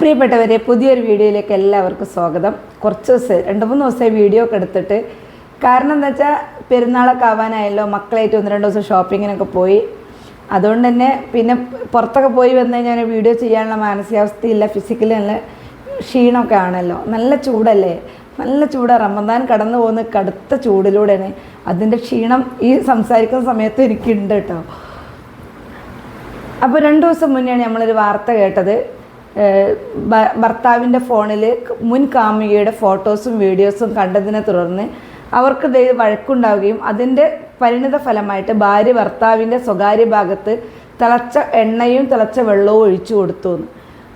പ്രിയപ്പെട്ടവരെ പുതിയൊരു വീഡിയോയിലേക്ക് എല്ലാവർക്കും സ്വാഗതം. കുറച്ച് ദിവസം രണ്ട് മൂന്ന് ദിവസമായി വീഡിയോ ഒക്കെ എടുത്തിട്ട്. കാരണം എന്താ വെച്ചാൽ പെരുന്നാളൊക്കെ ആവാനായല്ലോ മക്കളായിട്ട് ഒന്ന് രണ്ട് ദിവസം ഷോപ്പിങ്ങിനൊക്കെ പോയി. അതുകൊണ്ട് തന്നെ പിന്നെ പുറത്തൊക്കെ പോയി വന്നു കഴിഞ്ഞാൽ വീഡിയോ ചെയ്യാനുള്ള മാനസികാവസ്ഥയില്ല ഫിസിക്കലി നല്ല ക്ഷീണമൊക്കെ ആണല്ലോ. നല്ല ചൂടല്ലേ? നല്ല ചൂട്. റമദാൻ കടന്നു പോകുന്ന കടുത്ത ചൂടിലൂടെയാണ് അതിന്റെ ക്ഷീണം ഈ സംസാരിക്കുന്ന സമയത്ത് എനിക്കുണ്ട് കേട്ടോ. അപ്പോൾ രണ്ട് ദിവസം മുന്നെയാണ് നമ്മളൊരു വാർത്ത കേട്ടത്. ഭർത്താവിന്റെ ഫോണിൽ മുൻ കാമുകിയുടെ ഫോട്ടോസും വീഡിയോസും കണ്ടതിനെ തുടർന്ന് അവർക്ക് വഴക്കുണ്ടാവുകയും അതിന്റെ പരിണിത ഫലമായിട്ട് ഭാര്യ ഭർത്താവിന്റെ സ്വകാര്യ ഭാഗത്ത് തിളച്ച എണ്ണയും തിളച്ച വെള്ളവും ഒഴിച്ചു കൊടുത്തു.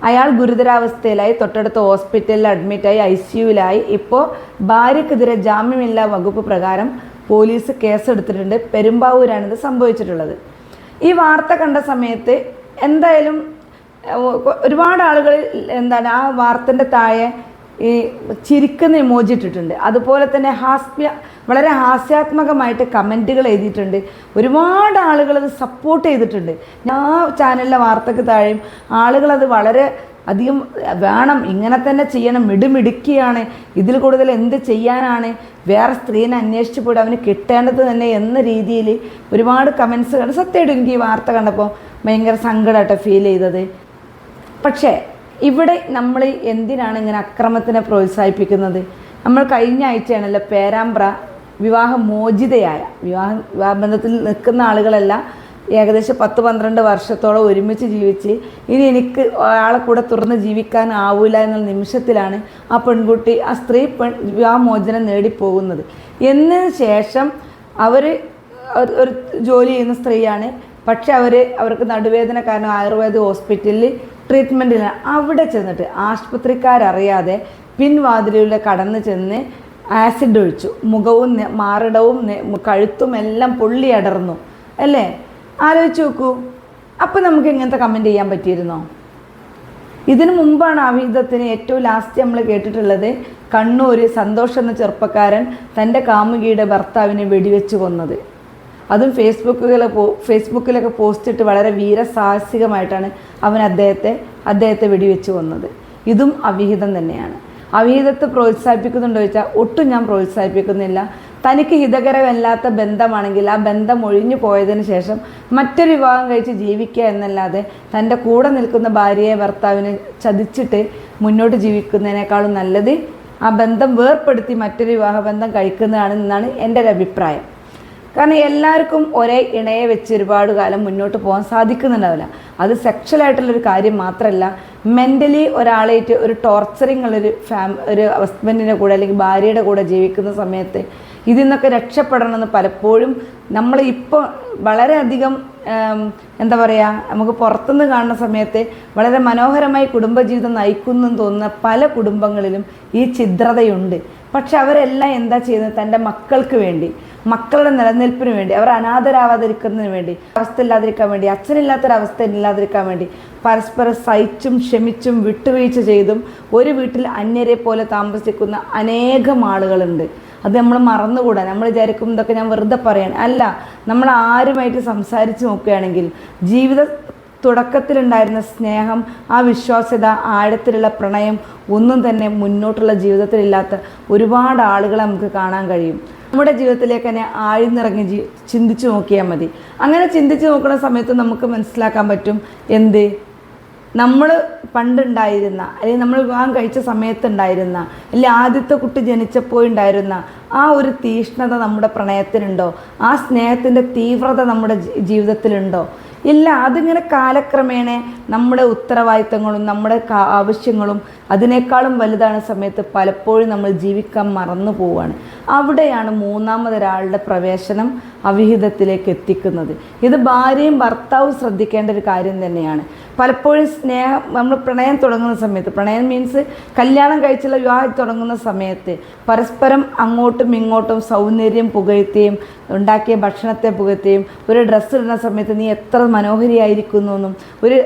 അയാൾ ഗുരുതരാവസ്ഥയിലായി തൊട്ടടുത്ത ഹോസ്പിറ്റലിൽ അഡ്മിറ്റായി ഐ സിയുവിലായി ഇപ്പോൾ ഭാര്യക്കെതിരെ ജാമ്യമില്ലാ വകുപ്പ് പ്രകാരം പോലീസ് കേസെടുത്തിട്ടുണ്ട്. പെരുമ്പാവൂരാണിത് സംഭവിച്ചിട്ടുള്ളത്. ഈ വാർത്ത കണ്ട സമയത്ത് എന്തായാലും ഒരുപാട് ആളുകൾ എന്താണ് ആ വാർത്തന്റെ താഴെ ഈ ചിരിക്കുന്ന ഇമോജി ഇട്ടിട്ടുണ്ട്. അതുപോലെ തന്നെ ഹാസ്യ വളരെ ഹാസ്യാത്മകമായിട്ട് കമന്റുകൾ എഴുതിയിട്ടുണ്ട്. ഒരുപാട് ആളുകൾ അത് സപ്പോർട്ട് ചെയ്തിട്ടുണ്ട്. ഞാൻ ചാനലിലെ വാർത്തക്ക് താഴെയും ആളുകളത് വളരെ അധികം വേണം ഇങ്ങനെ തന്നെ ചെയ്യണം മിടുമിടുക്കിയാണ് ഇതിൽ കൂടുതൽ എന്ത് ചെയ്യാനാണ് വേറെ സ്ത്രീനെ അന്വേഷിച്ച് പോയിട്ട് അവന് കിട്ടേണ്ടത് തന്നെ എന്ന രീതിയിൽ ഒരുപാട് കമൻസ് കണ്ട് സത്യമായിട്ടും എനിക്ക് ഈ വാർത്ത കണ്ടപ്പോൾ ഭയങ്കര സങ്കടമായിട്ട് ഫീൽ ചെയ്തത്. പക്ഷേ ഇവിടെ നമ്മൾ എന്തിനാണ് ഇങ്ങനെ അക്രമത്തിനെ പ്രോത്സാഹിപ്പിക്കുന്നത്? നമ്മൾ കഴിഞ്ഞ ആഴ്ചയാണല്ലോ പേരാമ്പ്ര വിവാഹ വിവാഹ വിവാഹബന്ധത്തിൽ നിൽക്കുന്ന ആളുകളെല്ലാം ഏകദേശം പത്ത് പന്ത്രണ്ട് വർഷത്തോളം ഒരുമിച്ച് ജീവിച്ച് ഇനി എനിക്ക് ആളെ കൂടെ തുറന്ന് ജീവിക്കാൻ ആവില്ല എന്ന നിമിഷത്തിലാണ് ആ പെൺകുട്ടി ആ സ്ത്രീ പെൺ വിവാഹമോചനം നേടിപ്പോകുന്നത്. എന്നതിന് ശേഷം അവർ ഒരു ജോലി ചെയ്യുന്ന സ്ത്രീയാണ്. പക്ഷെ അവർ അവർക്ക് നടുവേദന കാരണം ആയുർവേദ ഹോസ്പിറ്റലിൽ ട്രീറ്റ്മെന്റിലാണ് അവിടെ ചെന്നിട്ട് ആശുപത്രിക്കാരറിയാതെ പിൻവാതിലൂടെ കടന്നു ചെന്ന് ആസിഡ് ഒഴിച്ചു. മുഖവും മാറിടവും കഴുത്തും എല്ലാം പൊള്ളി അടർന്നു. അല്ലേ? ആലോചിച്ച് നോക്കൂ. അപ്പം നമുക്ക് ഇങ്ങനത്തെ കമന്റ് ചെയ്യാൻ പറ്റിയിരുന്നോ? ഇതിനു മുമ്പാണ് ആവിധത്തിന് ഏറ്റവും ലാസ്റ്റ് നമ്മൾ കേട്ടിട്ടുള്ളത് കണ്ണൂർ സന്തോഷ് എന്ന ചെറുപ്പക്കാരൻ തന്റെ കാമുകിയുടെ ഭർത്താവിനെ വെടിവെച്ച് കൊന്നത്. അതും ഫേസ്ബുക്കുകളെ പോ ഫേസ്ബുക്കിലൊക്കെ പോസ്റ്റ് ഇട്ട് വളരെ വീരസാഹസികമായിട്ടാണ് അവൻ അദ്ദേഹത്തെ അദ്ദേഹത്തെ വെടിവെച്ച് വന്നത് ഇതും അവിഹിതം തന്നെയാണ്. അവിഹിതത്തെ പ്രോത്സാഹിപ്പിക്കുന്നുണ്ടോ ചോദിച്ചാൽ ഒട്ടും ഞാൻ പ്രോത്സാഹിപ്പിക്കുന്നില്ല. തനിക്ക് ഹിതകരമല്ലാത്ത ബന്ധമാണെങ്കിൽ ആ ബന്ധം ഒഴിഞ്ഞു പോയതിന് ശേഷം മറ്റൊരു വിവാഹം കഴിച്ച് ജീവിക്കുക എന്നല്ലാതെ തന്റെ കൂടെ നിൽക്കുന്ന ഭാര്യയെ ഭർത്താവിനെ ചതിച്ചിട്ട് മുന്നോട്ട് ജീവിക്കുന്നതിനേക്കാളും നല്ലത് ആ ബന്ധം വേർപ്പെടുത്തി മറ്റൊരു വിവാഹ ബന്ധം കഴിക്കുന്നതാണ് എന്നാണ് എന്റെ ഒരു അഭിപ്രായം. കാരണം എല്ലാവർക്കും ഒരേ ഇണയെ വെച്ച് ഒരുപാട് കാലം മുന്നോട്ട് പോകാൻ സാധിക്കുന്നുണ്ടാവില്ല. അത് സെക്ഷലായിട്ടുള്ളൊരു കാര്യം മാത്രമല്ല മെന്റലി ഒരാളായിട്ട് ഒരു ടോർച്ചറിങ് ഉള്ളൊരു ഫാം ഒരു ഹസ്ബൻഡിന്റെ കൂടെ അല്ലെങ്കിൽ ഭാര്യയുടെ കൂടെ ജീവിക്കുന്ന സമയത്ത് ഇതിൽ നിന്നൊക്കെ രക്ഷപ്പെടണമെന്ന് പലപ്പോഴും നമ്മൾ ഇപ്പോൾ വളരെയധികം എന്താ പറയുക നമുക്ക് പുറത്തുനിന്ന് കാണുന്ന സമയത്ത് വളരെ മനോഹരമായി കുടുംബജീവിതം നയിക്കുന്നു തോന്നുന്ന പല കുടുംബങ്ങളിലും ഈ ഛിദ്രതയുണ്ട്. പക്ഷെ അവരെല്ലാം എന്താ ചെയ്യുന്നത്? തന്റെ മക്കൾക്ക് വേണ്ടി. മക്കളുടെ നിലനിൽപ്പിന് വേണ്ടി അവർ അനാഥരാവാതിരിക്കുന്നതിന് വേണ്ടി അവസ്ഥ ഇല്ലാതിരിക്കാൻ വേണ്ടി അച്ഛനില്ലാത്തൊരവസ്ഥ ഇല്ലാതിരിക്കാൻ വേണ്ടി പരസ്പരം സഹിച്ചും ക്ഷമിച്ചും വിട്ടുവീഴ്ച ചെയ്തും ഒരു വീട്ടിൽ അന്യരെ പോലെ താമസിക്കുന്ന അനേകം ആളുകളുണ്ട്. അത് നമ്മൾ മറന്നുകൂടാ. നമ്മൾ വിചാരിക്കും ഇതൊക്കെ ഞാൻ വെറുതെ പറയാൻ അല്ല നമ്മൾ ആരുമായിട്ട് സംസാരിച്ച് നോക്കുകയാണെങ്കിൽ ജീവിത തുടക്കത്തിലുണ്ടായിരുന്ന സ്നേഹം ആ വിശ്വാസ്യത ആഴത്തിലുള്ള പ്രണയം ഒന്നും തന്നെ മുന്നോട്ടുള്ള ജീവിതത്തിലില്ലാത്ത ഒരുപാട് ആളുകളെ നമുക്ക് കാണാൻ കഴിയും. നമ്മുടെ ജീവിതത്തിലേക്ക് തന്നെ ആഴ്ന്നിറങ്ങി ജീ ചിന്തിച്ചു നോക്കിയാൽ മതി. അങ്ങനെ ചിന്തിച്ചു നോക്കുന്ന സമയത്ത് നമുക്ക് മനസ്സിലാക്കാൻ പറ്റും എന്ത്? നമ്മൾ പണ്ടുണ്ടായിരുന്ന അല്ലെങ്കിൽ നമ്മൾ വിവാഹം കഴിച്ച സമയത്തുണ്ടായിരുന്ന അല്ലെങ്കിൽ ആദ്യത്തെ കുട്ടി ജനിച്ചപ്പോൾ ഉണ്ടായിരുന്ന ആ ഒരു തീഷ്ണത നമ്മുടെ പ്രണയത്തിനുണ്ടോ ആ സ്നേഹത്തിന്റെ തീവ്രത നമ്മുടെ ജീവിതത്തിലുണ്ടോ? ഇല്ല അതിങ്ങനെ കാലക്രമേണ നമ്മുടെ ഉത്തരവാദിത്തങ്ങളും നമ്മുടെ ആവശ്യങ്ങളും അതിനേക്കാളും വലുതാണ് സമയത്ത് പലപ്പോഴും നമ്മൾ ജീവിക്കാൻ മറന്നു പോവുകയാണ് അവിടെയാണ് മൂന്നാമതൊരാളുടെ പ്രവേശനം. അവിഹിതത്തിലേക്ക് എത്തിക്കുന്നത്. ഇത് ഭാര്യയും ഭർത്താവും ശ്രദ്ധിക്കേണ്ട ഒരു കാര്യം തന്നെയാണ്. പലപ്പോഴും സ്നേഹം നമ്മൾ പ്രണയം തുടങ്ങുന്ന സമയത്ത് പ്രണയം മീൻസ് കല്യാണം കഴിച്ചുള്ള വിവാഹം തുടങ്ങുന്ന സമയത്ത് പരസ്പരം അങ്ങോട്ടും ഇങ്ങോട്ടും സൗന്ദര്യം പുകഴ്ത്തുകയും ഉണ്ടാക്കിയ ഭക്ഷണത്തെ പുകഴ്ത്തുകയും ഒരു ഡ്രസ്സ് ഇടുന്ന സമയത്ത് നീ എത്ര മനോഹരിയായിരിക്കുന്നു എന്നും ഒരു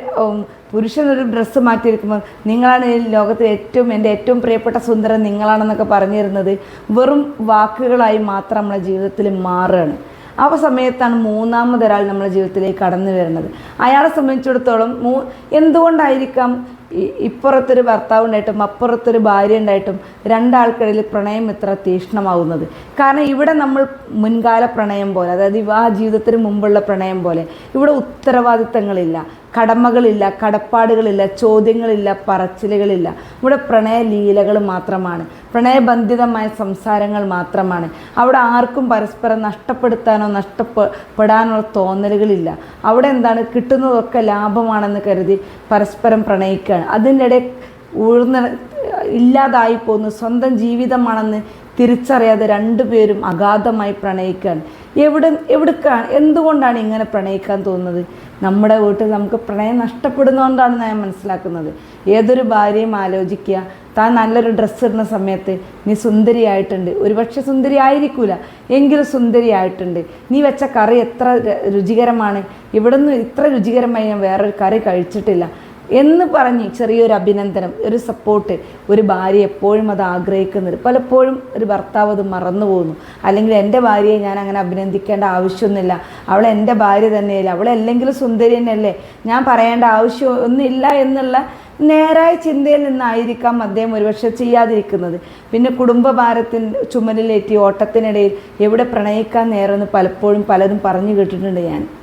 ഒരു ഡ്രസ്സ് മാറ്റിയിരിക്കുമ്പോൾ നിങ്ങളാണ് ഈ ലോകത്തിൽ ഏറ്റവും എന്റെ ഏറ്റവും പ്രിയപ്പെട്ട സുന്ദരൻ നിങ്ങളാണെന്നൊക്കെ പറഞ്ഞിരുന്നത്. വെറും വാക്കുകളായി മാത്രം നമ്മുടെ ജീവിതത്തിൽ മാറുകയാണ്. ആ സമയത്താണ് മൂന്നാമതൊരാൾ നമ്മുടെ ജീവിതത്തിലേക്ക് കടന്നു വരുന്നത് അയാളെ സംബന്ധിച്ചിടത്തോളം മൂ എന്തുകൊണ്ടായിരിക്കാം ഇപ്പുറത്തൊരു ഭർത്താവ് ഉണ്ടായിട്ടും അപ്പുറത്തൊരു ഭാര്യ ഉണ്ടായിട്ടും രണ്ടാൾക്കിടയിൽ പ്രണയം ഇത്ര തീക്ഷ്ണമാവുന്നത് കാരണം ഇവിടെ നമ്മൾ മുൻകാല പ്രണയം പോലെ അതായത് വിവാഹ ജീവിതത്തിന് മുമ്പുള്ള പ്രണയം പോലെ ഇവിടെ ഉത്തരവാദിത്തങ്ങളില്ല കടമകളില്ല കടപ്പാടുകളില്ല ചോദ്യങ്ങളില്ല പറച്ചിലുകളില്ല. ഇവിടെ പ്രണയലീലകൾ മാത്രമാണ് പ്രണയബന്ധിതമായ സംസാരങ്ങൾ മാത്രമാണ്. അവിടെ ആർക്കും പരസ്പരം നഷ്ടപ്പെടുത്താനോ നഷ്ടപ്പെടാനോ തോന്നലുകളില്ല. അവിടെ എന്താണ്? കിട്ടുന്നതൊക്കെ ലാഭമാണെന്ന് കരുതി പരസ്പരം പ്രണയിക്കുകയാണ് അതിന്റെ ഇടയിൽ ഉയർന്ന ഇല്ലാതായി പോകുന്നു സ്വന്തം ജീവിതമാണെന്ന് തിരിച്ചറിയാതെ രണ്ടുപേരും അഗാധമായി പ്രണയിക്കുകയാണ് എവിടെ എവിടേക്കാണ് എന്തുകൊണ്ടാണ് ഇങ്ങനെ പ്രണയിക്കാൻ തോന്നുന്നത്? നമ്മുടെ വീട്ടിൽ നമുക്ക് പ്രണയം നഷ്ടപ്പെടുന്നതുകൊണ്ടാണ് ഞാൻ മനസ്സിലാക്കുന്നത്. ഏതൊരു ഭാര്യയും ആലോചിക്കുക താൻ നല്ലൊരു ഡ്രസ്സ് ഇടുന്ന സമയത്ത് നീ സുന്ദരിയായിട്ടുണ്ട്. ഒരുപക്ഷെ സുന്ദരി ആയിരിക്കൂല എങ്കിലും സുന്ദരിയായിട്ടുണ്ട്. നീ വെച്ച കറി എത്ര രുചികരമാണ് രുചികരമാണ്. ഇവിടുന്ന് ഇത്ര രുചികരമായി ഞാൻ വേറൊരു കറി കഴിച്ചിട്ടില്ല. എന്ന് പറഞ്ഞ് ചെറിയൊരു അഭിനന്ദനം ഒരു സപ്പോർട്ട് ഒരു ഭാര്യ എപ്പോഴും അത് ആഗ്രഹിക്കുന്നത്. പലപ്പോഴും ഒരു ഭർത്താവ് അത് മറന്നു പോകുന്നു. അല്ലെങ്കിൽ എന്റെ ഭാര്യയെ ഞാൻ അങ്ങനെ അഭിനന്ദിക്കേണ്ട ആവശ്യമൊന്നുമില്ല. അവൾ എന്റെ ഭാര്യ തന്നെയല്ലേ. അവളല്ലെങ്കിലും സുന്ദരി തന്നെയല്ലേ. ഞാൻ പറയേണ്ട ആവശ്യം ഒന്നുമില്ല എന്നുള്ള നേരായ ചിന്തയിൽ നിന്നായിരിക്കാം അദ്ദേഹം ഒരുപക്ഷെ ചെയ്യാതിരിക്കുന്നത്. പിന്നെ കുടുംബഭാരത്തിന്റെ ചുമലിലേറ്റി ഓട്ടത്തിനിടയിൽ എവിടെ പ്രണയിക്കാൻ നേരെന്ന് പലപ്പോഴും പലതും പറഞ്ഞു കേട്ടിട്ടുണ്ട് ഞാൻ.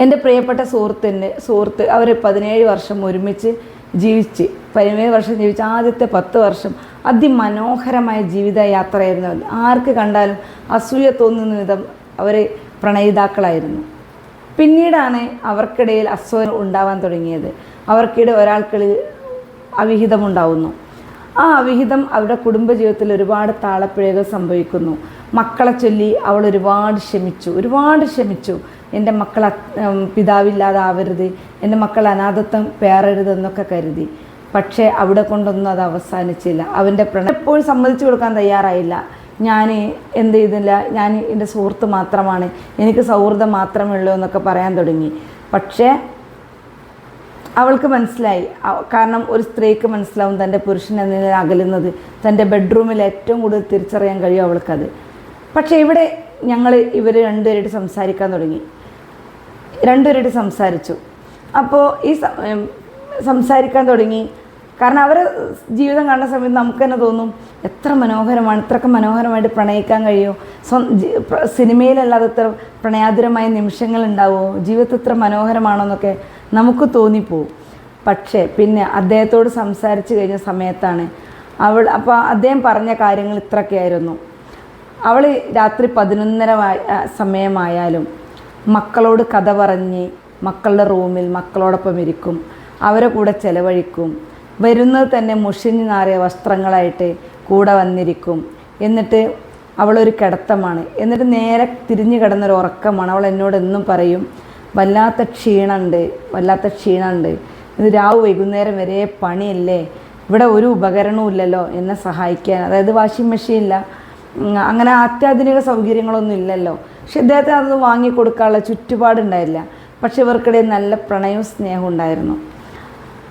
എന്റെ പ്രിയപ്പെട്ട സുഹൃത്തിന്റെ സുഹൃത്ത് അവർ പതിനേഴ് വർഷം ഒരുമിച്ച് ജീവിച്ച് പതിനേഴ് വർഷം ജീവിച്ച ആദ്യത്തെ പത്ത് വർഷം അതിമനോഹരമായ ജീവിത യാത്രയായിരുന്നു. ആർക്ക് കണ്ടാലും അസൂയ തോന്നുന്ന വിധം അവർ പ്രണയിതാക്കളായിരുന്നു. പിന്നീടാണ് അവർക്കിടയിൽ അസൂയ ഉണ്ടാവാൻ തുടങ്ങിയത്. അവർക്കിടെ ഒരാൾക്കിടയിൽ അവിഹിതമുണ്ടാവുന്നു ആ അവിഹിതം അവരുടെ കുടുംബജീവിതത്തിൽ ഒരുപാട് താളപ്പിഴകൾ സംഭവിക്കുന്നു. മക്കളെ ചൊല്ലി അവൾ ഒരുപാട് ക്ഷമിച്ചു ഒരുപാട് ക്ഷമിച്ചു. എന്റെ മക്കൾ പിതാവില്ലാതാവരുത്. എന്റെ മക്കൾ അനാഥത്വം പേറരുതെന്നൊക്കെ കരുതി. പക്ഷേ അവിടെ കൊണ്ടൊന്നും അത് അവസാനിച്ചില്ല. അവന്റെ പ്രണയം എപ്പോഴും സമ്മതിച്ചു കൊടുക്കാൻ തയ്യാറായില്ല. ഞാൻ എന്ത് ചെയ്തില്ല? ഞാൻ എന്റെ സുഹൃത്ത് മാത്രമാണ്. എനിക്ക് സൗഹൃദം മാത്രമേ ഉള്ളൂ എന്നൊക്കെ പറയാൻ തുടങ്ങി. പക്ഷേ അവൾക്ക് മനസ്സിലായി. കാരണം ഒരു സ്ത്രീക്ക് മനസ്സിലാവും തന്റെ പുരുഷൻ എന്നതിൽ അകലുന്നത്. തന്റെ ബെഡ്റൂമിൽ ഏറ്റവും കൂടുതൽ തിരിച്ചറിയാൻ കഴിയും അവൾക്കത്. പക്ഷേ ഇവിടെ ഞങ്ങൾ ഇവർ രണ്ടുപേരായിട്ട് സംസാരിക്കാൻ തുടങ്ങി. രണ്ടുപേരായിട്ട് സംസാരിച്ചു. അപ്പോൾ ഈ സംസാരിക്കാൻ തുടങ്ങി. കാരണം അവരെ ജീവിതം കാണുന്ന സമയത്ത് നമുക്ക് തന്നെ തോന്നും എത്ര മനോഹരമാണ് ഇത്രയൊക്കെ മനോഹരമായിട്ട് പ്രണയിക്കാൻ കഴിയുമോ? സ്വ സിനിമയിലല്ലാതെ ഇത്ര പ്രണയാതുരമായ നിമിഷങ്ങൾ ഉണ്ടാവുമോ? ജീവിതത്തിൽ ഇത്ര മനോഹരമാണോ എന്നൊക്കെ നമുക്ക് തോന്നിപ്പോവും. പക്ഷേ പിന്നെ അദ്ദേഹത്തോട് സംസാരിച്ച് കഴിഞ്ഞ സമയത്താണ് അവൾ അപ്പോൾ അദ്ദേഹം പറഞ്ഞ കാര്യങ്ങൾ ഇത്രയൊക്കെയായിരുന്നു അവൾ രാത്രി പതിനൊന്നര സമയമായാലും മക്കളോട് കഥ പറഞ്ഞ് മക്കളുടെ റൂമിൽ മക്കളോടൊപ്പം ഇരിക്കും. അവരെ കൂടെ ചെലവഴിക്കും. വരുന്നത് തന്നെ മുഷിഞ്ഞു നാറിയ വസ്ത്രങ്ങളായിട്ട് കൂടെ വന്നിരിക്കും. എന്നിട്ട് അവളൊരു കിടത്തമാണ്. എന്നിട്ട് നേരെ തിരിഞ്ഞു കിടന്നൊരു ഉറക്കമാണ്. അവൾ എന്നോട് എന്നും പറയും വല്ലാത്ത ക്ഷീണമുണ്ട് വല്ലാത്ത ക്ഷീണമുണ്ട് ഇത് രാവ് വൈകുന്നേരം വരെ പണിയല്ലേ? ഇവിടെ ഒരു ഉപകരണവും ഇല്ലല്ലോ എന്നെ സഹായിക്കാൻ. അതായത് വാഷിംഗ് മെഷീൻ ഇല്ല അങ്ങനെ അത്യാധുനിക സൗകര്യങ്ങളൊന്നും ഇല്ലല്ലോ. പക്ഷെ ഇദ്ദേഹത്തിന് അതൊന്നും വാങ്ങിക്കൊടുക്കാനുള്ള ചുറ്റുപാടുണ്ടായില്ല. പക്ഷെ ഇവർക്കിടയിൽ നല്ല പ്രണയവും സ്നേഹവും ഉണ്ടായിരുന്നു.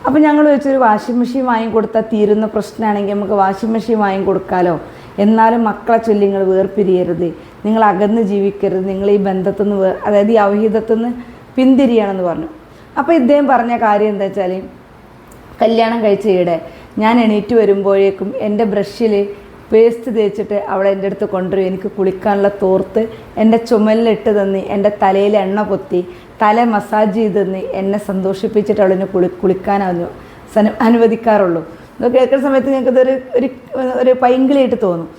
അപ്പോൾ ഞങ്ങൾ ചോദിച്ചൊരു വാഷിംഗ് മെഷീൻ വാങ്ങിക്കൊടുത്താൽ തീരുന്ന പ്രശ്നമാണെങ്കിൽ നമുക്ക് വാഷിംഗ് മെഷീൻ വാങ്ങിക്കൊടുക്കാലോ? എന്നാലും മക്കളെ ചൊല്ലി നിങ്ങൾ വേർപിരിയരുത്. നിങ്ങൾ അകന്ന് ജീവിക്കരുത്. നിങ്ങൾ ഈ ബന്ധത്തിൽ നിന്ന് അതായത് ഈ അവഹിതത്തിൽ നിന്ന് പിന്തിരിയണമെന്ന് പറഞ്ഞു. അപ്പോൾ ഇദ്ദേഹം പറഞ്ഞ കാര്യം എന്താ വെച്ചാൽ കല്യാണം കഴിച്ച ഈടെ ഞാൻ എണീറ്റ് വരുമ്പോഴേക്കും എന്റെ ബ്രഷിൽ പേസ്റ്റ് തേച്ചിട്ട് അവളെ എന്റെ അടുത്ത് കൊണ്ടുവരും. എനിക്ക് കുളിക്കാനുള്ള തോർത്ത് എന്റെ ചുമലിലിട്ട് തന്നി എന്റെ തലയിൽ എണ്ണ പൊത്തി തല മസാജ് ചെയ്ത് തന്നി എന്നെ സന്തോഷിപ്പിച്ചിട്ട് അവളെന്നെ കുളി കുളിക്കാനു അനുവദിക്കാറുള്ളൂ. അത് കേൾക്കുന്ന സമയത്ത് ഞങ്ങൾക്കതൊരു ഒരു ഒരു പൈങ്കിളിയായിട്ട് തോന്നും.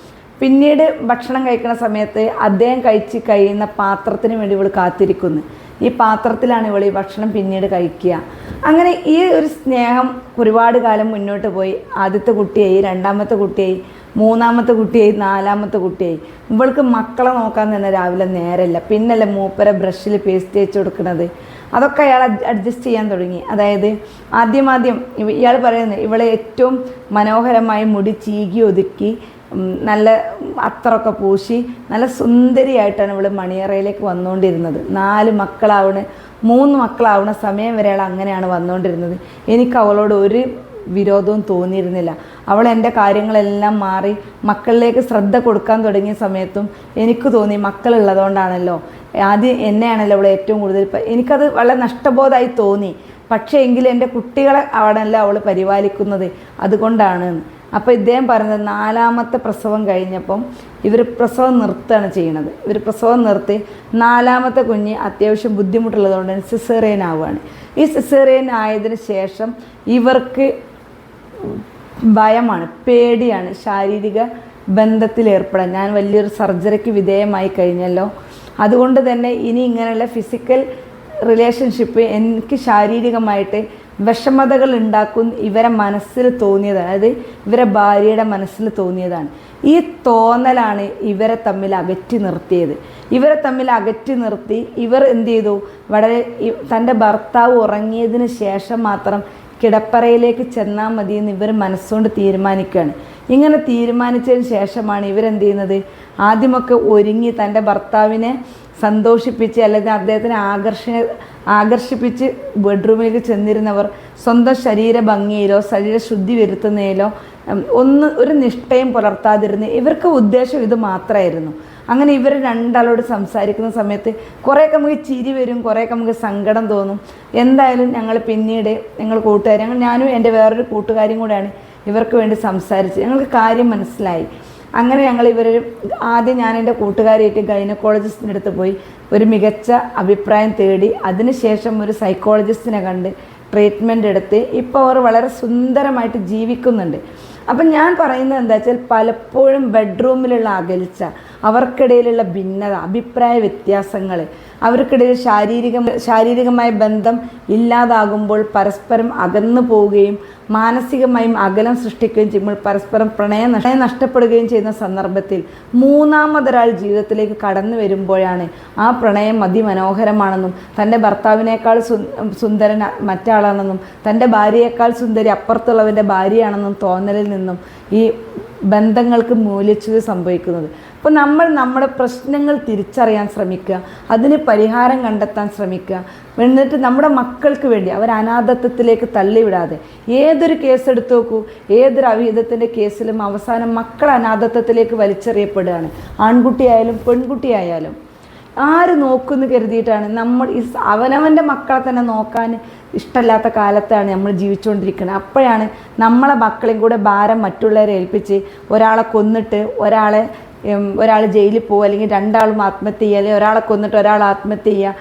പിന്നീട് ഭക്ഷണം കഴിക്കുന്ന സമയത്ത് അദ്ദേഹം കഴിച്ച് കഴിയുന്ന പാത്രത്തിന് വേണ്ടി ഇവൾ കാത്തിരിക്കുന്നു. ഈ പാത്രത്തിലാണ് ഇവൾ ഈ ഭക്ഷണം പിന്നീട് കഴിക്കുക. അങ്ങനെ ഈ ഒരു സ്നേഹം ഒരുപാട് കാലം മുന്നോട്ട് പോയി. ആദ്യത്തെ കുട്ടിയായി രണ്ടാമത്തെ കുട്ടിയായി മൂന്നാമത്തെ കുട്ടിയായി നാലാമത്തെ കുട്ടിയായി. ഇവൾക്ക് മക്കളെ നോക്കാൻ തന്നെ രാവിലെ നേരമില്ല. പിന്നല്ലേ മൂപ്പര ബ്രഷിൽ പേസ്റ്റ് തേച്ച് കൊടുക്കുന്നത്. അതൊക്കെ അയാൾ അഡ്ജസ്റ്റ് ചെയ്യാൻ തുടങ്ങി. അതായത് ആദ്യമാദ്യം ആദ്യം ഇയാൾ പറയുന്നത് ഇവളെ ഏറ്റവും മനോഹരമായി മുടി ചീകി ഒതുക്കി നല്ല അത്തറൊക്കെ പൂശി നല്ല സുന്ദരിയായിട്ടാണ് ഇവൾ മണിയറയിലേക്ക് വന്നുകൊണ്ടിരുന്നത്. നാല് മക്കളാവണ മൂന്ന് മക്കളാവണ സമയം വരെ അയാൾ അങ്ങനെയാണ് വന്നുകൊണ്ടിരുന്നത്. എനിക്ക് അവളോട് ഒരു വിരോധവും തോന്നിയിരുന്നില്ല. അവൾ എന്റെ കാര്യങ്ങളെല്ലാം മാറി മക്കളിലേക്ക് ശ്രദ്ധ കൊടുക്കാൻ തുടങ്ങിയ സമയത്തും എനിക്ക് തോന്നി മക്കളുള്ളതുകൊണ്ടാണല്ലോ. ആദ്യം എന്നെയാണല്ലോ അവൾ ഏറ്റവും കൂടുതൽ എനിക്കത് വളരെ നഷ്ടബോധമായി തോന്നി. പക്ഷേ എങ്കിലും എന്റെ കുട്ടികളെ അവിടെയല്ല അവൾ പരിപാലിക്കുന്നത്. അതുകൊണ്ടാണ്. അപ്പോൾ ഇദ്ദേഹം പറഞ്ഞത് നാലാമത്തെ പ്രസവം കഴിഞ്ഞപ്പം ഇവർ പ്രസവം നിർത്തുകയാണ് ചെയ്യണത് ഇവർ പ്രസവം നിർത്തി നാലാമത്തെ കുഞ്ഞ് അത്യാവശ്യം ബുദ്ധിമുട്ടുള്ളതുകൊണ്ട് തന്നെ സിസേറിയൻ ആവുകയാണ്. ഈ സിസേറിയൻ ആയതിന് ശേഷം ഇവർക്ക് ഭയമാണ് പേടിയാണ് ശാരീരിക ബന്ധത്തിൽ ഏർപ്പെടാൻ. ഞാൻ വലിയൊരു സർജറിക്ക് വിധേയമായി കഴിഞ്ഞല്ലോ. അതുകൊണ്ട് തന്നെ ഇനി ഇങ്ങനെയുള്ള ഫിസിക്കൽ റിലേഷൻഷിപ്പ് എനിക്ക് ശാരീരികമായിട്ട് വിഷമതകൾ ഉണ്ടാക്കുന്ന ഇവരെ മനസ്സിൽ തോന്നിയതാണ് അതായത് ഇവരെ ഭാര്യയുടെ മനസ്സിൽ തോന്നിയതാണ്. ഈ തോന്നലാണ് ഇവരെ തമ്മിൽ അകറ്റി നിർത്തിയത്. ഇവരെ തമ്മിൽ അകറ്റി നിർത്തി ഇവർ എന്ത് ചെയ്തു? വളരെ തന്റെ ഭർത്താവ് ഉറങ്ങിയതിന് ശേഷം മാത്രം കിടപ്പറയിലേക്ക് ചെന്നാൽ മതി എന്ന് ഇവർ മനസ്സുകൊണ്ട് തീരുമാനിക്കുകയാണ്. ഇങ്ങനെ തീരുമാനിച്ചതിന് ശേഷമാണ് ഇവരെന്ത് ചെയ്യുന്നത്? ആദ്യമൊക്കെ ഒരുങ്ങി തന്റെ ഭർത്താവിനെ സന്തോഷിപ്പിച്ച് അല്ലെങ്കിൽ അദ്ദേഹത്തിനെ ആകർഷണ ആകർഷിപ്പിച്ച് ബെഡ്റൂമിലേക്ക് ചെന്നിരുന്നവർ സ്വന്തം ശരീര ഭംഗിയിലോ ശരീര ശുദ്ധി വരുത്തുന്നതിലോ ഒന്ന് ഒരു നിഷ്ഠയും പുലർത്താതിരുന്ന് ഇവർക്ക് ഉദ്ദേശം ഇത് മാത്രമായിരുന്നു. അങ്ങനെ ഇവർ രണ്ടാളോട് സംസാരിക്കുന്ന സമയത്ത് കുറേയൊക്കെ നമുക്ക് ചിരി വരും കുറേയൊക്കെ നമുക്ക് സങ്കടം തോന്നും. എന്തായാലും ഞങ്ങൾ പിന്നീട് ഞങ്ങൾ കൂട്ടുകാർ ഞങ്ങൾ ഞാനും എന്റെ വേറൊരു കൂട്ടുകാരും കൂടെയാണ് ഇവർക്ക് വേണ്ടി സംസാരിച്ച് ഞങ്ങൾക്ക് കാര്യം മനസ്സിലായി. അങ്ങനെ ഞങ്ങൾ ഇവർ ആദ്യം ഞാൻ എന്റെ കൂട്ടുകാരിയായിട്ട് ഗൈനക്കോളജിസ്റ്റിന്റെ അടുത്ത് പോയി. ഒരു മികച്ച അഭിപ്രായം തേടി അതിനുശേഷം ഒരു സൈക്കോളജിസ്റ്റിനെ കണ്ട് ട്രീറ്റ്മെന്റ് എടുത്ത് ഇപ്പോൾ അവർ വളരെ സുന്ദരമായിട്ട് ജീവിക്കുന്നുണ്ട്. അപ്പം ഞാൻ പറയുന്നത് എന്താ വെച്ചാൽ പലപ്പോഴും ബെഡ്റൂമിലുള്ള അകൽച്ച അവർക്കിടയിലുള്ള ഭിന്നത അഭിപ്രായ വ്യത്യാസങ്ങൾ അവർക്കിടയിൽ ശാരീരിക ശാരീരികമായ ബന്ധം ഇല്ലാതാകുമ്പോൾ പരസ്പരം അകന്നു പോവുകയും മാനസികമായും അകലം സൃഷ്ടിക്കുകയും ചെയ്യുമ്പോൾ പരസ്പരം പ്രണയം നഷ്ടം നഷ്ടപ്പെടുകയും ചെയ്യുന്ന സന്ദർഭത്തിൽ മൂന്നാമതൊരാൾ ജീവിതത്തിലേക്ക് കടന്നു വരുമ്പോഴാണ് ആ പ്രണയം അതിമനോഹരമാണെന്നും തന്റെ ഭർത്താവിനേക്കാൾ സുന്ദരൻ മറ്റാളാണെന്നും തന്റെ ഭാര്യയേക്കാൾ സുന്ദരി അപ്പുറത്തുള്ളവന്റെ ഭാര്യയാണെന്നും തോന്നലിൽ നിന്നും ഈ ബന്ധങ്ങൾക്ക് മൂല്യച്യുതി സംഭവിക്കുന്നത്. അപ്പോൾ നമ്മൾ നമ്മുടെ പ്രശ്നങ്ങൾ തിരിച്ചറിയാൻ ശ്രമിക്കുക അതിന് പരിഹാരം കണ്ടെത്താൻ ശ്രമിക്കുക. എന്നിട്ട് നമ്മുടെ മക്കൾക്ക് വേണ്ടി അവർ അനാഥത്വത്തിലേക്ക് തള്ളിവിടാതെ. ഏതൊരു കേസ് എടുത്തു നോക്കൂ ഏതൊരു അവിഹിതത്തിന്റെ കേസിലും അവസാനം മക്കൾ അനാഥത്വത്തിലേക്ക് വലിച്ചെറിയപ്പെടുകയാണ്. ആൺകുട്ടിയായാലും പെൺകുട്ടിയായാലും. ആര് നോക്കുമെന്ന് കരുതിയിട്ടാണ് നമ്മൾ ഈ അവനവന്റെ മക്കളെ തന്നെ നോക്കാൻ ഇഷ്ടമില്ലാത്ത കാലത്താണ് നമ്മൾ ജീവിച്ചുകൊണ്ടിരിക്കുന്നത്. അപ്പോഴാണ് നമ്മളെ മക്കളെയും കൂടെ ഭാരം മറ്റുള്ളവരെ ഏൽപ്പിച്ച് ഒരാളെ കൊന്നിട്ട് ഒരാളെ ഒരാൾ ജയിലിൽ പോകുക അല്ലെങ്കിൽ രണ്ടാളും ആത്മഹത്യ ചെയ്യുക അല്ലെങ്കിൽ ഒരാളെ കൊന്നിട്ട് ഒരാൾ ആത്മഹത്യ ചെയ്യുക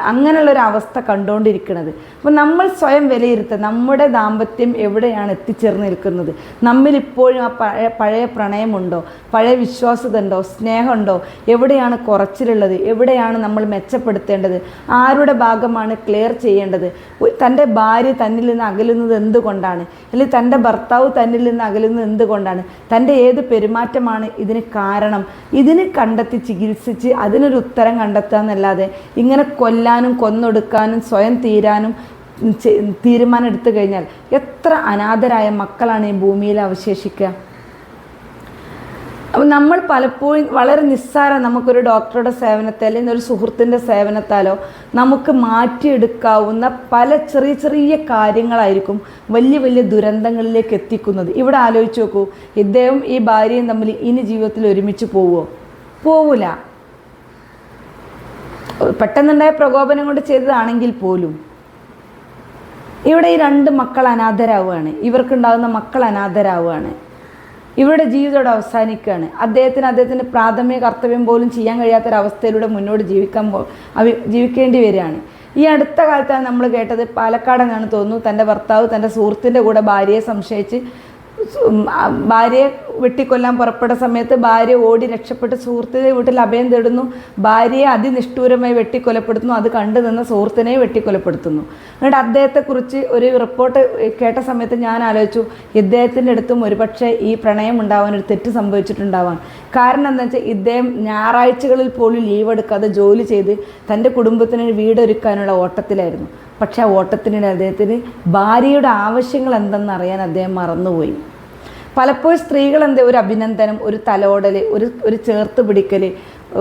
അങ്ങനെയുള്ളൊരു അവസ്ഥ കണ്ടുകൊണ്ടിരിക്കുന്നത് അപ്പം നമ്മൾ സ്വയം വിലയിരുത്തുക നമ്മുടെ ദാമ്പത്യം എവിടെയാണ് എത്തിച്ചേർന്ന് നിൽക്കുന്നത്? നമ്മിൽ ഇപ്പോഴും ആ പഴയ പഴയ പ്രണയമുണ്ടോ? പഴയ വിശ്വാസത ഉണ്ടോ സ്നേഹമുണ്ടോ? എവിടെയാണ് കുറച്ചിലുള്ളത്? എവിടെയാണ് നമ്മൾ മെച്ചപ്പെടുത്തേണ്ടത്? ആരുടെ ഭാഗമാണ് ക്ലിയർ ചെയ്യേണ്ടത്? തന്റെ ഭാര്യ തന്നിൽ നിന്ന് അകലുന്നത് എന്തുകൊണ്ടാണ്? അല്ലെങ്കിൽ തന്റെ ഭർത്താവ് തന്നിൽ നിന്ന് അകലുന്നത് എന്തുകൊണ്ടാണ്? തന്റെ ഏത് പെരുമാറ്റമാണ് ഇതിന് കാരണം? ഇതിന് കണ്ടെത്തി ചികിത്സിച്ച് അതിനൊരു ഉത്തരം കണ്ടെത്തുക എന്നല്ലാതെ ഇങ്ങനെ കൊല്ലാനും കൊന്നൊടുക്കാനും സ്വയം തീരാനും തീരുമാനം എടുത്തു കഴിഞ്ഞാൽ എത്ര അനാഥരായ മക്കളാണ് ഈ ഭൂമിയിൽ അവശേഷിക്കുക? അപ്പം നമ്മൾ പലപ്പോഴും വളരെ നിസ്സാരം നമുക്കൊരു ഡോക്ടറുടെ സേവനത്തെ അല്ലെങ്കിൽ ഒരു സുഹൃത്തിന്റെ സേവനത്താലോ നമുക്ക് മാറ്റിയെടുക്കാവുന്ന പല ചെറിയ ചെറിയ കാര്യങ്ങളായിരിക്കും വലിയ വലിയ ദുരന്തങ്ങളിലേക്ക് എത്തിക്കുന്നത്. ഇവിടെ ആലോചിച്ച് നോക്കൂ ഇദ്ദേഹം ഈ ഭാര്യയും തമ്മിൽ ഇനി ജീവിതത്തിൽ ഒരുമിച്ച് പോവുമോ പോവില്ല പെട്ടെന്നുണ്ടായ പ്രകോപനം കൊണ്ട് ചെയ്തതാണെങ്കിൽ പോലും ഇവിടെ ഈ രണ്ട് മക്കൾ അനാഥരാവുകയാണ്. ഇവർക്കുണ്ടാകുന്ന മക്കൾ അനാഥരാവുകയാണ്. ഇവരുടെ ജീവിതം അവസാനിക്കുകയാണ്. അദ്ദേഹത്തിന് അദ്ദേഹത്തിന്റെ പ്രാഥമിക കർത്തവ്യം പോലും ചെയ്യാൻ കഴിയാത്തൊരവസ്ഥയിലൂടെ മുന്നോട്ട് ജീവിക്കാൻ പോ ജീവിക്കേണ്ടി വരികയാണ്. ഈ അടുത്ത കാലത്താണ് നമ്മൾ കേട്ടത് പാലക്കാടെന്നാണ് തോന്നുന്നു. തന്റെ ഭർത്താവ് തന്റെ സുഹൃത്തിന്റെ കൂടെ ഭാര്യയെ സംശയിച്ച് ഭാര്യയെ വെട്ടിക്കൊല്ലാൻ പുറപ്പെട്ട സമയത്ത് ഭാര്യ ഓടി രക്ഷപ്പെട്ട് സുഹൃത്തിന്റെ വീട്ടിൽ അഭയം തേടുന്നു. ഭാര്യയെ അതിനിഷ്ഠൂരമായി വെട്ടിക്കൊലപ്പെടുത്തുന്നു. അത് കണ്ടു നിന്ന സുഹൃത്തിനെ വെട്ടിക്കൊലപ്പെടുത്തുന്നു. എന്നിട്ട് അദ്ദേഹത്തെക്കുറിച്ച് ഒരു റിപ്പോർട്ട് കേട്ട സമയത്ത് ഞാൻ ആലോചിച്ചു ഇദ്ദേഹത്തിന്റെ അടുത്തും ഒരുപക്ഷെ ഈ പ്രണയം ഉണ്ടാവാൻ ഒരു തെറ്റ് സംഭവിച്ചിട്ടുണ്ടാവാം. കാരണം എന്താ വെച്ചാൽ ഇദ്ദേഹം ഞായറാഴ്ചകളിൽ പോലും ലീവ് എടുക്കാതെ ജോലി ചെയ്ത് തന്റെ കുടുംബത്തിന് വീടൊരുക്കാനുള്ള ഓട്ടത്തിലായിരുന്നു. പക്ഷേ ആ ഓട്ടത്തിനിടെ അദ്ദേഹത്തിന് ഭാര്യയുടെ ആവശ്യങ്ങൾ എന്തെന്ന് അറിയാൻ അദ്ദേഹം മറന്നുപോയി. പലപ്പോഴും സ്ത്രീകൾ എന്താ ഒരു അഭിനന്ദനം ഒരു തലോടൽ ഒരു ഒരു ചേർത്ത് പിടിക്കൽ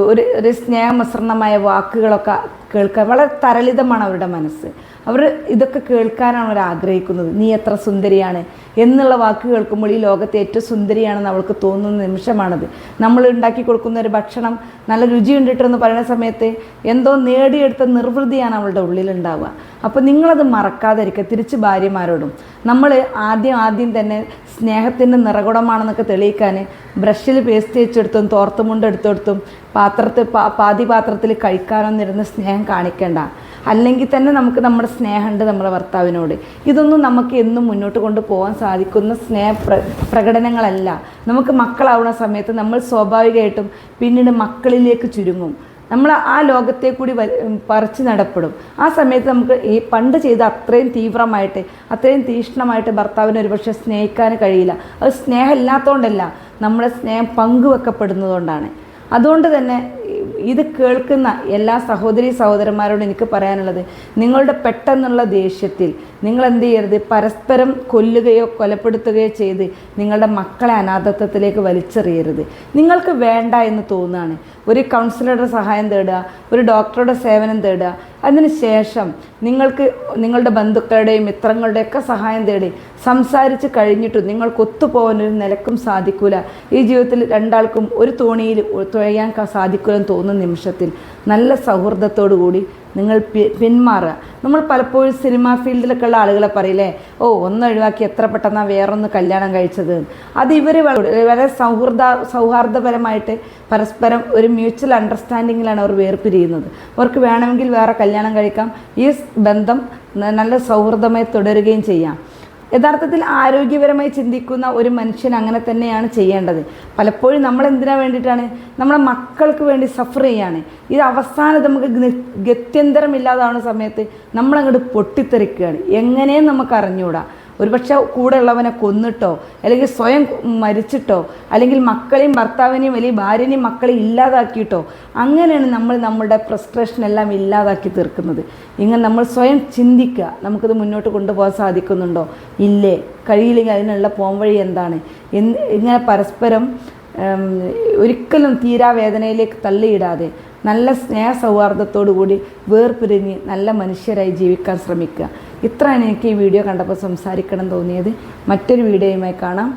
ഒരു ഒരു സ്നേഹമസൃണമായ വാക്കുകളൊക്കെ കേൾക്കാൻ വളരെ തരളിതമാണ് അവരുടെ മനസ്സ്. അവർ ഇതൊക്കെ കേൾക്കാനാണ് അവർ ആഗ്രഹിക്കുന്നത്. നീ എത്ര സുന്ദരിയാണ് എന്നുള്ള വാക്ക് കേൾക്കുമ്പോൾ ഈ ലോകത്തെ ഏറ്റവും സുന്ദരിയാണെന്ന് അവൾക്ക് തോന്നുന്ന നിമിഷമാണത്. നമ്മൾ ഉണ്ടാക്കി കൊടുക്കുന്ന ഒരു ഭക്ഷണം നല്ല രുചി ഉണ്ടിട്ടെന്ന് പറയുന്ന സമയത്ത് എന്തോ നേടിയെടുത്ത നിർവൃതിയാണ് അവളുടെ ഉള്ളിലുണ്ടാവുക. അപ്പോൾ നിങ്ങളത് മറക്കാതിരിക്കുക തിരിച്ച് ഭാര്യമാരോടും. നമ്മൾ ആദ്യം ആദ്യം തന്നെ സ്നേഹത്തിന്റെ നിറകുടമാണെന്നൊക്കെ തെളിയിക്കാൻ ബ്രഷിൽ പേസ്റ്റ് വെച്ചെടുത്തും തോർത്തുമുണ്ട് എടുത്തെടുത്തും പാത്രത്തിൽ പാതി പാത്രത്തിൽ കഴിക്കാനൊന്നിരുന്ന് സ്നേഹം കാണിക്കേണ്ട. അല്ലെങ്കിൽ തന്നെ നമുക്ക് നമ്മുടെ സ്നേഹമുണ്ട് നമ്മുടെ ഭർത്താവിനോട്. ഇതൊന്നും നമുക്ക് എന്നും മുന്നോട്ട് കൊണ്ടുപോകാൻ സാധിക്കുന്ന സ്നേഹ പ്ര പ്രകടനങ്ങളല്ല. നമുക്ക് മക്കളാവുന്ന സമയത്ത് നമ്മൾ സ്വാഭാവികമായിട്ടും പിന്നീട് മക്കളിലേക്ക് ചുരുങ്ങും. നമ്മൾ ആ ലോകത്തെ കൂടി പറിച്ച് നടപ്പെടും. ആ സമയത്ത് നമുക്ക് ഈ പണ്ട് ചെയ്ത അത്രയും തീവ്രമായിട്ട് അത്രയും തീക്ഷ്ണമായിട്ട് ഭർത്താവിനെ ഒരുപക്ഷെ സ്നേഹിക്കാൻ കഴിയില്ല. അത് സ്നേഹമില്ലാത്തതുകൊണ്ടല്ല നമ്മുടെ സ്നേഹം പങ്കുവെക്കപ്പെടുന്നതുകൊണ്ടാണ്. അതുകൊണ്ട് തന്നെ ഇത് കേൾക്കുന്ന എല്ലാ സഹോദരി സഹോദരന്മാരോടും എനിക്ക് പറയാനുള്ളത് നിങ്ങളുടെ പെട്ടെന്നുള്ള ദേഷ്യത്തിൽ നിങ്ങൾ എന്ത് ചെയ്യരുത്? പരസ്പരം കൊല്ലുകയോ കൊലപ്പെടുത്തുകയോ ചെയ്ത് നിങ്ങളുടെ മക്കളെ അനാഥത്വത്തിലേക്ക് വലിച്ചെറിയരുത്. നിങ്ങൾക്ക് വേണ്ട എന്ന് തോന്നുകയാണ്. ഒരു കൗൺസിലറുടെ സഹായം തേടുക ഒരു ഡോക്ടറുടെ സേവനം തേടുക. അതിനുശേഷം നിങ്ങൾക്ക് നിങ്ങളുടെ ബന്ധുക്കളുടെയും മിത്രങ്ങളുടെയൊക്കെ സഹായം തേടി സംസാരിച്ച് കഴിഞ്ഞിട്ടും നിങ്ങൾക്ക് ഒത്തുപോകാൻ ഒരു നിലക്കും സാധിക്കില്ല ഈ ജീവിതത്തിൽ രണ്ടാൾക്കും ഒരു തോണിയിൽ തുഴയാൻ ക- സാധിക്കൂലെന്ന് തോന്നുന്ന നിമിഷത്തിൽ നല്ല സൗഹൃദത്തോടു കൂടി നിങ്ങൾ പിന്മാറുക. നമ്മൾ പലപ്പോഴും സിനിമാ ഫീൽഡിലൊക്കെ ഉള്ള ആളുകളെ പറയില്ലേ ഓ ഒന്ന് ഒഴിവാക്കി എത്ര പെട്ടെന്നാണ് വേറൊന്ന് കല്യാണം കഴിച്ചത്? അത് ഇവർ വളരെ സൗഹൃദ സൗഹാർദ്ദപരമായിട്ട് പരസ്പരം ഒരു മ്യൂച്വൽ അണ്ടർസ്റ്റാൻഡിങ്ങിലാണ് അവർ വേർപിരിയുന്നത്. അവർക്ക് വേണമെങ്കിൽ വേറെ കല്യാണം കഴിക്കാം. ഈ ബന്ധം നല്ല സൗഹൃദമായി തുടരുകയും ചെയ്യാം. യഥാർത്ഥത്തിൽ ആരോഗ്യപരമായി ചിന്തിക്കുന്ന ഒരു മനുഷ്യൻ അങ്ങനെ തന്നെയാണ് ചെയ്യേണ്ടത്. പലപ്പോഴും നമ്മൾ എന്തിനാ വേണ്ടിയിട്ടാണ്? നമ്മളെ മക്കൾക്ക് വേണ്ടി സഫർ ചെയ്യാണ്. ഇത് അവസാനം നമുക്ക് ഗത്യന്തരമില്ലാതാവുന്ന സമയത്ത് നമ്മളങ്ങോട്ട് പൊട്ടിത്തെറിക്കുകയാണ്. എങ്ങനെയും നമുക്ക് അറിഞ്ഞുകൂടാ. ഒരുപക്ഷെ കൂടെ ഉള്ളവനെ കൊന്നിട്ടോ അല്ലെങ്കിൽ സ്വയം മരിച്ചിട്ടോ അല്ലെങ്കിൽ മക്കളെയും ഭർത്താവിനെയും അല്ലെങ്കിൽ ഭാര്യനെയും മക്കളെ ഇല്ലാതാക്കിയിട്ടോ അങ്ങനെയാണ് നമ്മൾ നമ്മുടെ ഫ്രസ്ട്രേഷൻ എല്ലാം ഇല്ലാതാക്കി തീർക്കുന്നത്. ഇങ്ങനെ നമ്മൾ സ്വയം ചിന്തിക്കുക നമുക്കത് മുന്നോട്ട് കൊണ്ടുപോകാൻ സാധിക്കുന്നുണ്ടോ? ഇല്ലേ? കഴിയില്ലെങ്കിൽ അതിനുള്ള പോംവഴി എന്താണ്? എന്ന് ഇങ്ങനെ പരസ്പരം ഒരിക്കലും തീരാവേദനയിലേക്ക് തള്ളിയിടാതെ നല്ല സ്നേഹ സൗഹാർദ്ദത്തോടു കൂടി വേർപിരിഞ്ഞ് നല്ല മനുഷ്യരായി ജീവിക്കാൻ ശ്രമിക്കുക. ഇത്രയാണ് എനിക്ക് ഈ വീഡിയോ കണ്ടപ്പോൾ സംസാരിക്കണം തോന്നിയത്. മറ്റൊരു വീഡിയോയുമായി കാണാം.